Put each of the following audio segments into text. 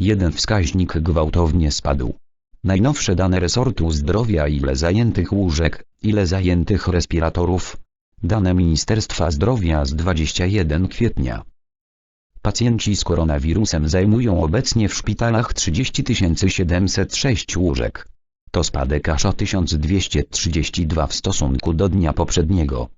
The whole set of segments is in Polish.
Jeden wskaźnik gwałtownie spadł. Najnowsze dane resortu zdrowia ile zajętych łóżek, ile zajętych respiratorów. Dane Ministerstwa Zdrowia z 21 kwietnia. Pacjenci z koronawirusem zajmują obecnie w szpitalach 30 706 łóżek. To spadek aż o 1232 w stosunku do dnia poprzedniego.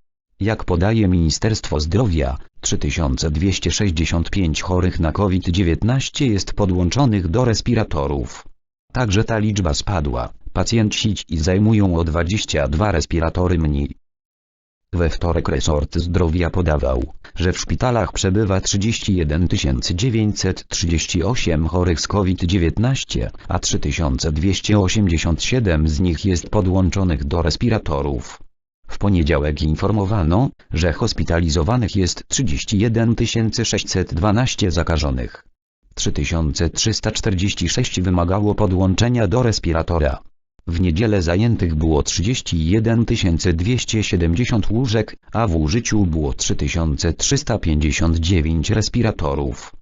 Jak podaje Ministerstwo Zdrowia, 3265 chorych na COVID-19 jest podłączonych do respiratorów. Także ta liczba spadła, pacjenci ci zajmują o 22 respiratory mniej. We wtorek resort zdrowia podawał, że w szpitalach przebywa 31 938 chorych z COVID-19, a 3287 z nich jest podłączonych do respiratorów. W poniedziałek informowano, że hospitalizowanych jest 31 612 zakażonych. 3346 wymagało podłączenia do respiratora. W niedzielę zajętych było 31 270 łóżek, a w użyciu było 3359 respiratorów.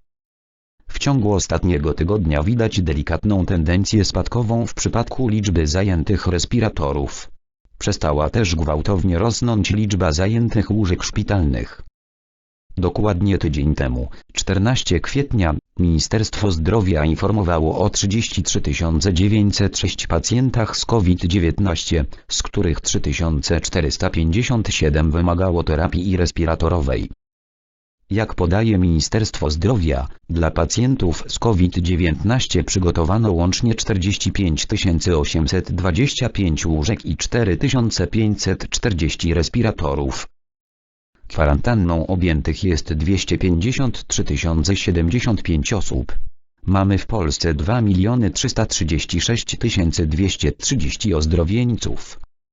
W ciągu ostatniego tygodnia widać delikatną tendencję spadkową w przypadku liczby zajętych respiratorów. Przestała też gwałtownie rosnąć liczba zajętych łóżek szpitalnych. Dokładnie tydzień temu, 14 kwietnia, Ministerstwo Zdrowia informowało o 33 906 pacjentach z COVID-19, z których 3457 wymagało terapii respiratorowej. Jak podaje Ministerstwo Zdrowia, dla pacjentów z COVID-19 przygotowano łącznie 45 825 łóżek i 4540 respiratorów. Kwarantanną objętych jest 253 075 osób. Mamy w Polsce 2 336 230 ozdrowieńców.